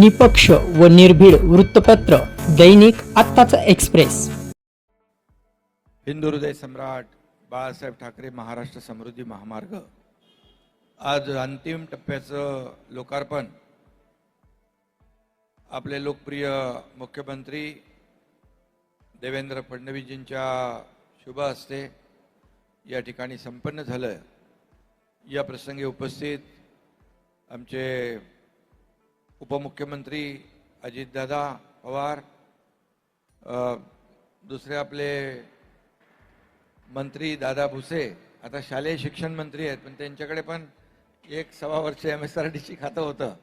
निपक्ष व निर्भीड वृत्तपत्र दैनिक आत्ताचा एक्सप्रेस. हिंदू हृदय सम्राट बाळासाहेब ठाकरे महाराष्ट्र समृद्धी महामार्ग. आज अंतिम टप्प्याचं लोकार्पण. आपले लोकप्रिय मुख्यमंत्री देवेंद्र फडणवीसजींच्या शुभ हस्ते या ठिकाणी संपन्न झालं या प्रसंगी उपस्थित आमचे उपमुख्यमंत्री अजितदादा पवार दुसरे आपले मंत्री दादा भुसे आता शालेय शिक्षण मंत्री आहेत पण त्यांच्याकडे पण एक सव्वा वर्ष एम एस आर टीची खातं होतं.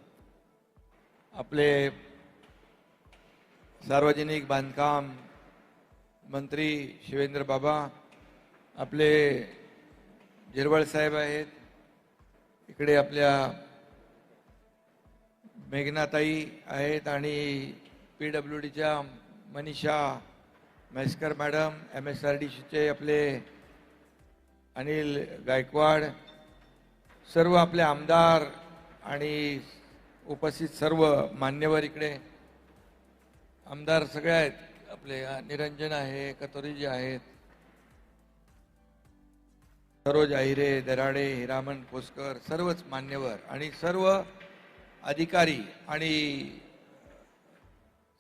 आपले सार्वजनिक बांधकाम मंत्री शिवेंद्र बाबा आपले झिरवळ साहेब आहेत इकडे आपल्या मेघनाताई आहेत आणि पी डब्ल्यू डीच्या Manisha Mhaiskar madam M S R D सीचे आपले अनिल गायकवाड सर्व आपले आमदार आणि उपस्थित सर्व मान्यवर इकडे. आमदार सगळे आहेत आपले निरंजन आहे कतोरीजी आहेत सरोज अहिरे दराडे हिरामन कोसकर सर्वच मान्यवर आणि सर्व अधिकारी आणि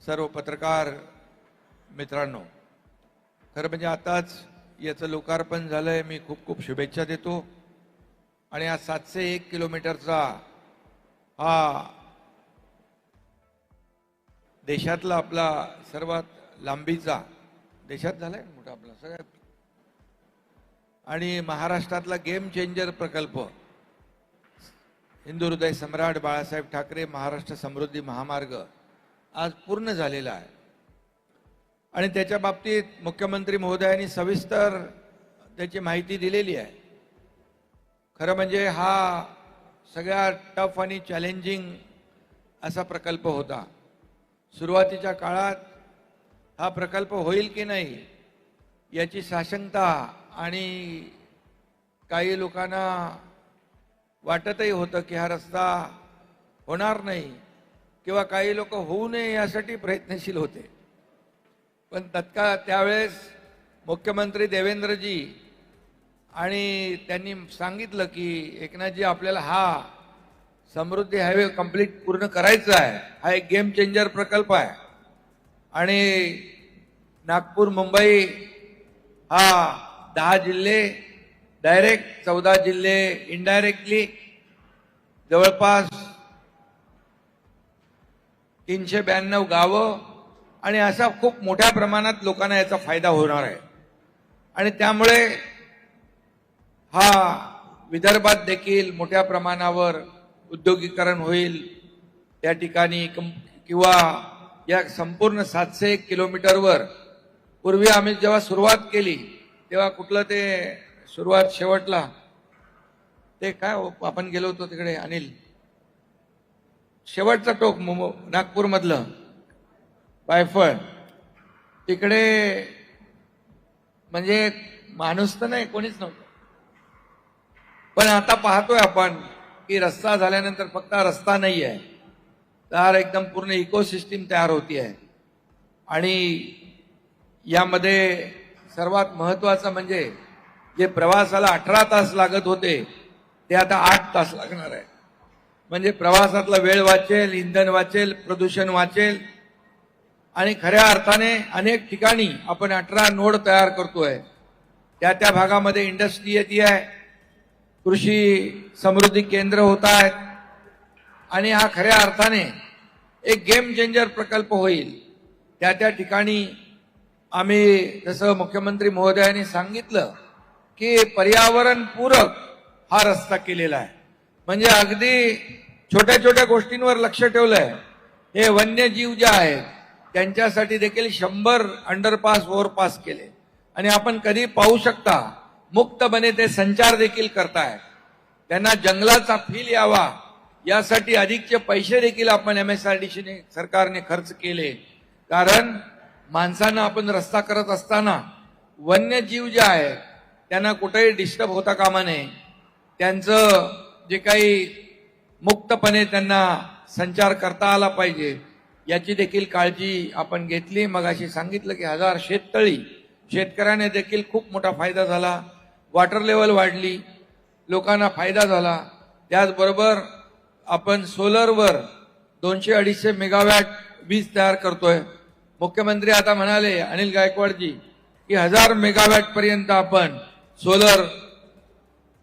सर्व पत्रकार मित्रांनो खरं म्हणजे आताच याचं लोकार्पण झालंय. मी खूप खूप शुभेच्छा देतो. आणि हा सातशे एक किलोमीटरचा हा देशातला आपला सर्वात लांबीचा देशात झालाय मोठा आपला सगळ्यात. आणि महाराष्ट्रातला गेम चेंजर प्रकल्प हिंदू हृदय सम्राट बाळासाहेब ठाकरे महाराष्ट्र समृद्धी महामार्ग आज पूर्ण झालेला आहे. आणि त्याच्या बाबतीत मुख्यमंत्री महोदयांनी सविस्तर त्याची माहिती दिलेली आहे. खरं म्हणजे हा सगळ्या टफ आणि चॅलेंजिंग असा प्रकल्प होता. सुरुवातीच्या काळात हा प्रकल्प होईल की नाही याची साशंकता आणि काही लोकांना वाटतही होतं की हा रस्ता होणार नाही किंवा काही लोक होऊ नये यासाठी प्रयत्नशील होते. पण तत्काळ त्यावेळेस मुख्यमंत्री देवेंद्रजी आणि त्यांनी सांगितलं की एकनाथजी आपल्याला हा समृद्धी हायवे कंप्लीट पूर्ण करायचा आहे. हा एक गेम चेंजर प्रकल्प आहे. आणि नागपूर मुंबई हा दहा जिल्हे डायरेक्ट चौदा जिल्हे इनडायरेक्टली जवळपास तीनशे ब्याण्णव गावं आणि असा खूप मोठ्या प्रमाणात लोकांना याचा फायदा होणार आहे. आणि त्यामुळे हा विदर्भात देखील मोठ्या प्रमाणावर उद्योगीकरण होईल. त्या ठिकाणी किंवा या संपूर्ण सातशे एक किलोमीटरवर पूर्वी आम्ही जेव्हा सुरुवात केली तेव्हा कुठलं ते सुरुवात शेवटला. ते काय हो, आपण गेलो होतो तिकडे अनिल. शेवटचं टोक नागपूरमधलं. मधलं तिकडे म्हणजे माणूस तर नाही कोणीच नव्हतं. पण आता पाहतोय आपण की रस्ता झाल्यानंतर फक्त रस्ता नाही आहे तर एकदम पूर्ण इकोसिस्टीम तयार होती आहे आणि यामध्ये सर्वात महत्वाचं म्हणजे जे प्रवासाला अठरा तास लागत होते ते आता आठ तास लागणार आहे. म्हणजे प्रवासातला वेळ वाचेल इंधन वाचेल प्रदूषण वाचेल आणि खऱ्या अर्थाने अनेक ठिकाणी आपण अठरा नोड तयार करतोय. त्या त्या भागामध्ये इंडस्ट्री येते आहे कृषी समृद्धी केंद्र होत आहेत आणि हा खऱ्या अर्थाने एक गेम चेंजर प्रकल्प होईल. त्या त्या ठिकाणी आम्ही जसं मुख्यमंत्री महोदयांनी सांगितलं की पर्यावरण पूरक हा रस्ता केलेला आहे. म्हणजे अगदी छोट्या छोट्या गोष्टींवर लक्ष ठेवलंय. हे वन्यजीव जे आहेत त्यांच्यासाठी देखील शंभर अंडरपास ओव्हरपास केले. आणि आपण कधी पाहू शकता मुक्तपणे ते संचार देखील करतायत. त्यांना जंगलाचा फील यावा यासाठी अधिकचे पैसे देखील आपण एम एस आर डी सीने सरकारने खर्च केले. कारण माणसांना आपण रस्ता करत असताना वन्यजीव जे आहेत त्यांना कुठेही डिस्टर्ब होता कामा नये. त्यांचं जे काही मुक्तपणे त्यांना संचार करता आला पाहिजे याची देखील काळजी आपण घेतली. मग अशी सांगितलं की हजार शेततळी शेतकऱ्याने देखील खूप मोठा फायदा झाला. वॉटर लेवल वाढली लोकांना फायदा झाला. त्याचबरोबर आपण सोलरवर दोनशे अडीचशे मेगावॅट वीज तयार करतोय. मुख्यमंत्री आता म्हणाले अनिल गायकवाडजी की हजार मेगावॅटपर्यंत आपण सोलर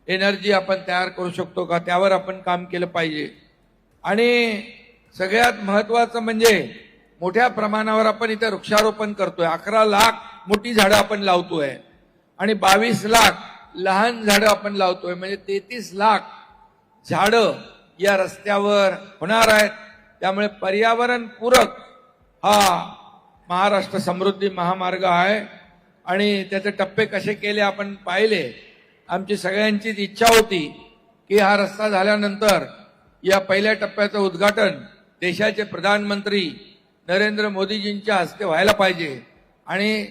एनर्जी आपण तयार करू शकतो का? त्यावर आपण काम केलं पाहिजे. आणि सगळ्यात महत्वाचं म्हणजे मोठ्या प्रमाणावर आपण इथे वृक्षारोपण करतोय. अकरा लाख मोठी झाडं आपण लावतोय. आणि बावीस लाख लहान झाडं आपण लावतोय. म्हणजे तेहतीस लाख झाडं या रस्त्यावर होणार आहेत. त्यामुळे पर्यावरण पूरक हा महाराष्ट्र समृद्धी महामार्ग आहे. आणि त्याचे टप्पे कसे केले आपण पाहिले. आमची सगळ्यांचीच इच्छा होती की हा रस्ता झाल्यानंतर या पहिल्या टप्प्याचं उद्घाटन देशाचे प्रधानमंत्री नरेंद्र मोदीजींच्या हस्ते व्हायला पाहिजे. आणि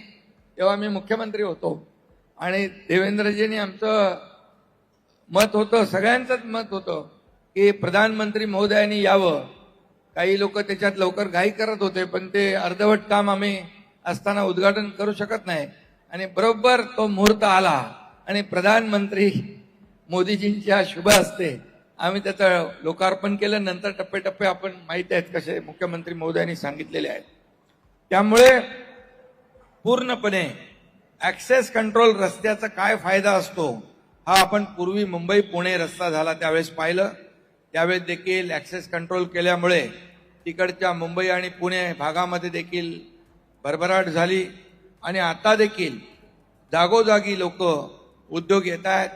तेव्हा मी मुख्यमंत्री होतो. आणि देवेंद्रजींनी आमचं मत होतं सगळ्यांचंच मत होतं की प्रधानमंत्री महोदयांनी यावं. काही लोक त्याच्यात लवकर घाई करत होते पण ते अर्धवट काम आम्ही असताना उद्घाटन करू शकत नाही. आणि बरोबर तो मुहूर्त आला आणि प्रधानमंत्री मोदीजींच्या शुभ असते आम्ही त्याचं लोकार्पण केलं. नंतर टप्प्याटप्पे आपण माहिती आहेत कसे मुख्यमंत्री महोदयांनी सांगितलेले आहेत. त्यामुळे पूर्णपणे ऍक्सेस कंट्रोल रस्त्याचा काय फायदा असतो हा आपण पूर्वी मुंबई पुणे रस्ता झाला त्यावेळेस पाहिलं. त्यावेळेस देखील ऍक्सेस कंट्रोल केल्यामुळे तिकडच्या मुंबई आणि पुणे भागामध्ये देखील भरभराट झाली आणि आता देखील जागोजागी लोक उद्योग येत आहेत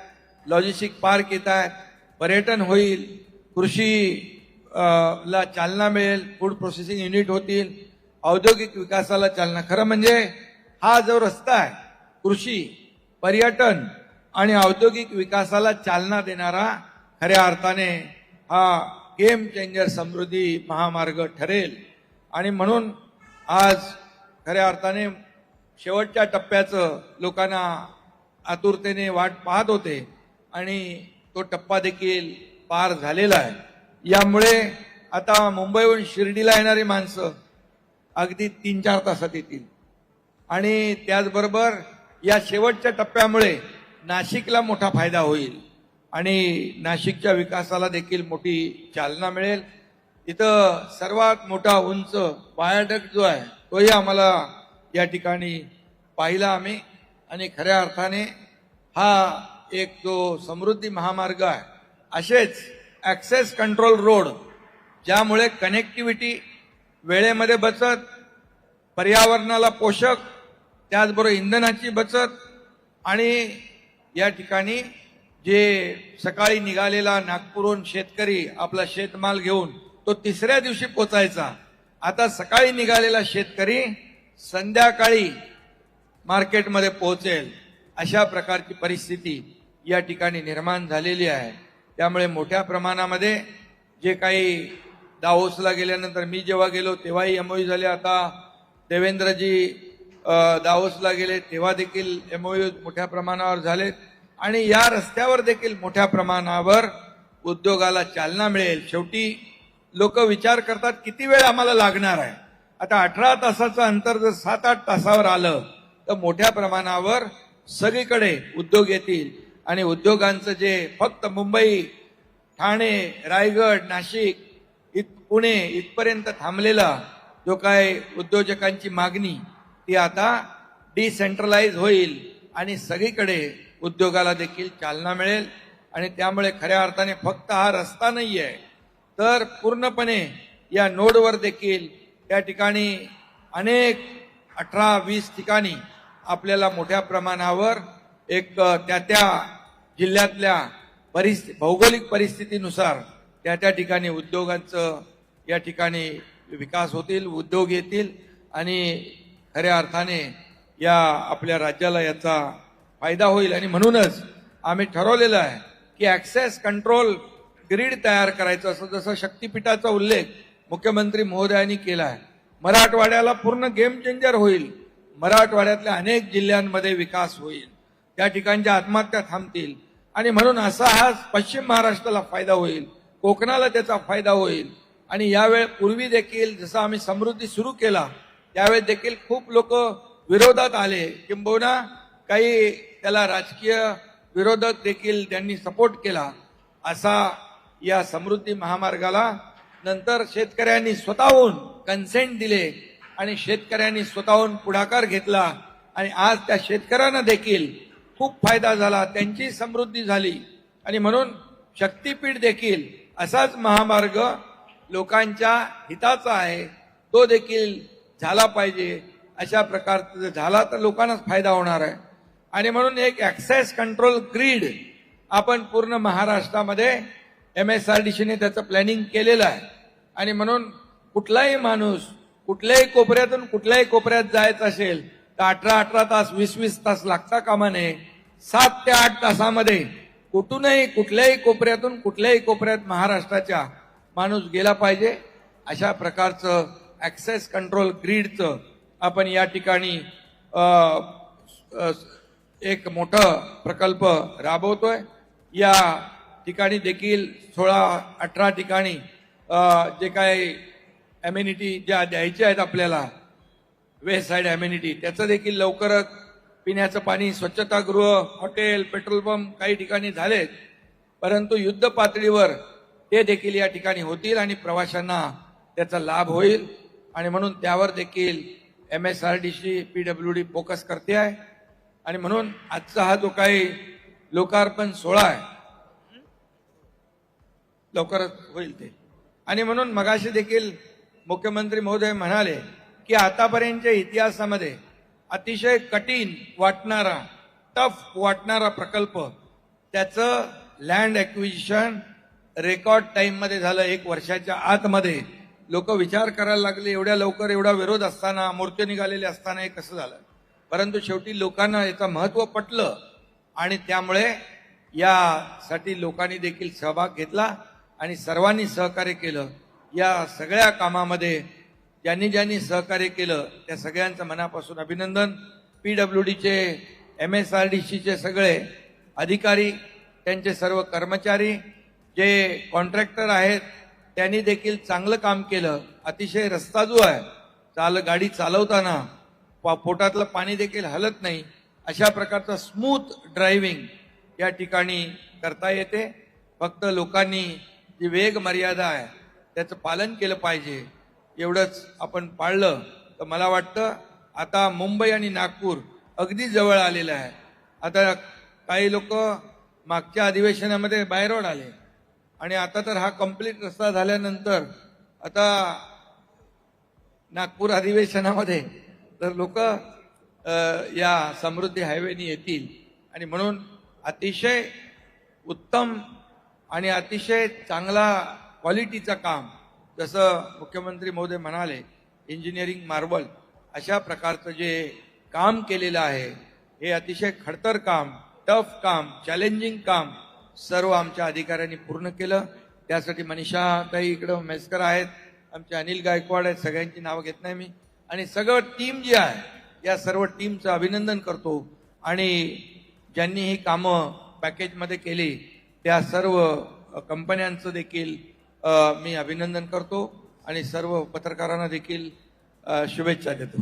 लॉजिस्टिक पार्क येत आहेत पर्यटन होईल कृषी ला चालना मिळेल फूड प्रोसेसिंग युनिट होतील औद्योगिक विकासाला चालना. खरं म्हणजे हा जो रस्ता आहे कृषी पर्यटन आणि औद्योगिक विकासाला चालना देणारा खऱ्या अर्थाने हा गेम चेंजर समृद्धी महामार्ग ठरेल. आणि म्हणून आज खऱ्या अर्थाने शेवटच्या टप्प्याचं लोकांना आतुरतेने वाट पाहत होते आणि तो टप्पा देखील पार झालेला आहे. यामुळे आता मुंबईहून शिर्डीला येणारी माणसं अगदी तीन चार तासात येतील. आणि त्याचबरोबर या शेवटच्या टप्प्यामुळे नाशिकला मोठा फायदा होईल आणि नाशिकच्या विकासाला देखील मोठी चालना मिळेल. इथं सर्वात मोठा उंच वायाडक्ट जो आहे तोही आम्हाला या ठिकाणी पाहिला आम्ही. आणि खऱ्या अर्थाने हा एक जो समृद्धी महामार्ग आहे असेच ॲक्सेस कंट्रोल रोड ज्यामुळे कनेक्टिव्हिटी वेळेमध्ये बचत पर्यावरणाला पोषक त्याचबरोबर इंधनाची बचत आणि या ठिकाणी जे सकाळी निघालेला नागपूरहून शेतकरी आपला शेतमाल घेऊन तो तिसऱ्या दिवशी पोचायचा. आता सकाळी निघालेला शेतकरी संध्याकाळी मार्केटमध्ये पोहोचेल अशा प्रकारची परिस्थिती या ठिकाणी निर्माण झालेली आहे. त्यामुळे मोठ्या प्रमाणामध्ये जे काही दावोसला गेल्यानंतर मी जेव्हा गेलो तेव्हाही एमओयू झाले. आता देवेंद्रजी दावोसला गेले तेव्हा देखील एमओयू मोठ्या प्रमाणावर झालेत. आणि या रस्त्यावर देखील मोठ्या प्रमाणावर उद्योगाला चालना मिळेल. शेवटी लोक विचार करतात किती वेळ आम्हाला लागणार आहे? आता अठरा तासाचं अंतर जर सात आठ तासावर आलं तर मोठ्या प्रमाणावर सगळीकडे उद्योग येतील. आणि उद्योगांचं जे फक्त मुंबई ठाणे रायगड नाशिक इत पुणे इथपर्यंत थांबलेला जो काय उद्योजकांची मागणी ती आता डिसेंट्रलाइज होईल आणि सगळीकडे उद्योगाला देखील चालना मिळेल. आणि त्यामुळे खऱ्या अर्थाने फक्त हा रस्ता नाही आहे तर पूर्णपणे या नोडवर देखील त्या ठिकाणी अनेक अठरा वीस ठिकाणी आपल्याला मोठ्या प्रमाणावर एक त्या त्या जिल्ह्यातल्या परिस्थिती भौगोलिक परिस्थितीनुसार त्या त्या ठिकाणी उद्योगांचं या ठिकाणी विकास होतील उद्योग येतील आणि खऱ्या अर्थाने या आपल्या राज्याला याचा फायदा होईल. आणि म्हणूनच आम्ही ठरवलेलं आहे की ॲक्सेस कंट्रोल ग्रीड तयार करायचं असं जसं शक्तीपीठाचा उल्लेख मुख्यमंत्री महोदयांनी केला आहे. मराठवाड्याला पूर्ण गेम चेंजर होईल. मराठवाड्यातल्या अनेक जिल्ह्यांमध्ये विकास होईल. त्या ठिकाणच्या आत्महत्या थांबतील. आणि म्हणून असा हा पश्चिम महाराष्ट्राला फायदा होईल. कोकणाला त्याचा फायदा होईल. आणि यावेळ पूर्वी देखील जसं आम्ही समृद्धी सुरू केला त्यावेळेस देखील खूप लोक विरोधात आले. किंबहुना काही त्याला राजकीय विरोधक देखील त्यांनी सपोर्ट केला. असा या समृद्धी महामार्गाला नंतर शेतकऱ्यांनी स्वतःहून कन्सेंट दिले आणि शेतकऱ्यांनी स्वतःहून पुढाकार घेतला आणि आज त्या शेतकऱ्यांना देखील खूप फायदा झाला त्यांची समृद्धी झाली. आणि म्हणून शक्तीपीठ देखील असाच महामार्ग लोकांच्या हिताचा आहे तो देखील झाला पाहिजे. अशा प्रकारचं जर झाला तर लोकांनाच फायदा होणार आहे. आणि म्हणून एक ऍक्सेस कंट्रोल ग्रीड आपण पूर्ण महाराष्ट्रामध्ये एम एस आर डी सीने त्याचं प्लॅनिंग केलेलं आहे. आणि म्हणून कुठलाही माणूस कुठल्याही कोपऱ्यातून कुठल्याही कोपऱ्यात जायचं असेल तर अठरा अठरा तास वीस वीस तास लागता कामा नये. सात ते आठ तासामध्ये कुठूनही कुठल्याही कोपऱ्यातून कुठल्याही कोपऱ्यात महाराष्ट्राच्या माणूस गेला पाहिजे. अशा प्रकारचं ऍक्सेस कंट्रोल ग्रीडचं आपण या ठिकाणी एक मोठा प्रकल्प राबवतोय. या ठिकाणी देखील सोळा अठरा ठिकाणी जे काही ॲम्युनिटी ज्या द्यायच्या आहेत आपल्याला वेस्ट साईड ॲम्युनिटी त्याचं देखील लवकरच पिण्याचं पाणी स्वच्छतागृह हॉटेल पेट्रोल पंप काही ठिकाणी झालेत. परंतु युद्ध पातळीवर ते देखील या ठिकाणी होतील आणि प्रवाशांना त्याचा लाभ होईल. आणि म्हणून त्यावर देखील M S R D C P W D focus करते आहे. आणि म्हणून आजचा हा जो काही लोकार्पण सोहळा आहे लवकरच होईल ते. आणि म्हणून मगाशी देखील मुख्यमंत्री महोदय म्हणाले की आतापर्यंतच्या इतिहासामध्ये अतिशय कठीण वाटणारा टफ वाटणारा प्रकल्प त्याचं लँड ॲक्विजिशन रेकॉर्ड टाईममध्ये झालं एक वर्षाच्या आतमध्ये. लोक विचार करायला लागले एवढ्या लवकर एवढा विरोध असताना मूर्ती निघालेले असताना हे कसं झालं? परंतु शेवटी लोकांना याचं महत्त्व पटलं आणि त्यामुळे यासाठी लोकांनी देखील सहभाग घेतला. आणि सर्वांनी सहकार्य केलं. या सगळ्या कामामध्ये ज्यांनी ज्यांनी सहकार्य केलं त्या सगळ्यांचं मनापासून अभिनंदन. पी डब्ल्यू डीचे एम एस आर डी सीचे सगळे अधिकारी त्यांचे सर्व कर्मचारी जे कॉन्ट्रॅक्टर आहेत त्यांनी देखील चांगलं काम केलं. अतिशय रस्ता जो आहे. चाल गाडी चालवताना पा- पोटातलं पाणी देखील हलत नाही. अशा प्रकारचा स्मूथ ड्रायव्हिंग या ठिकाणी करता येते. फक्त लोकांनी जी वेग मर्यादा आहे. त्याचं पालन केलं पाहिजे. एवढंच आपण पाळलं तर मला वाटतं आता मुंबई आणि नागपूर अगदी जवळ आलेलं आहे. आता काही लोक मागच्या अधिवेशनामध्ये बाहेरून आले. आणि आता तर हा कंप्लीट रस्ता झाल्यानंतर आता नागपूर अधिवेशनामध्ये तर लोक या समृद्धी हायवेनी येतील. आणि म्हणून अतिशय उत्तम आणि अतिशय चांगला क्वालिटीचं काम जसं मुख्यमंत्री महोदय म्हणाले इंजिनिअरिंग मार्बल अशा प्रकारचं जे काम केलेलं आहे हे अतिशय खडतर काम टफ काम चॅलेंजिंग काम सर्व आमच्या अधिकाऱ्यांनी पूर्ण केलं. त्यासाठी मनीषा ताई इकडं मेस्कर आहेत आमचे अनिल गायकवाड आहेत सगळ्यांची नावं घेत नाही मी. आणि सगळं टीम जी आहे या सर्व टीमचं अभिनंदन करतो. आणि ज्यांनी ही कामं पॅकेजमध्ये केली त्या सर्व कंपन्यांचं देखील मी अभिनंदन करतो आणि सर्व पत्रकारांना देखील शुभेच्छा देतो.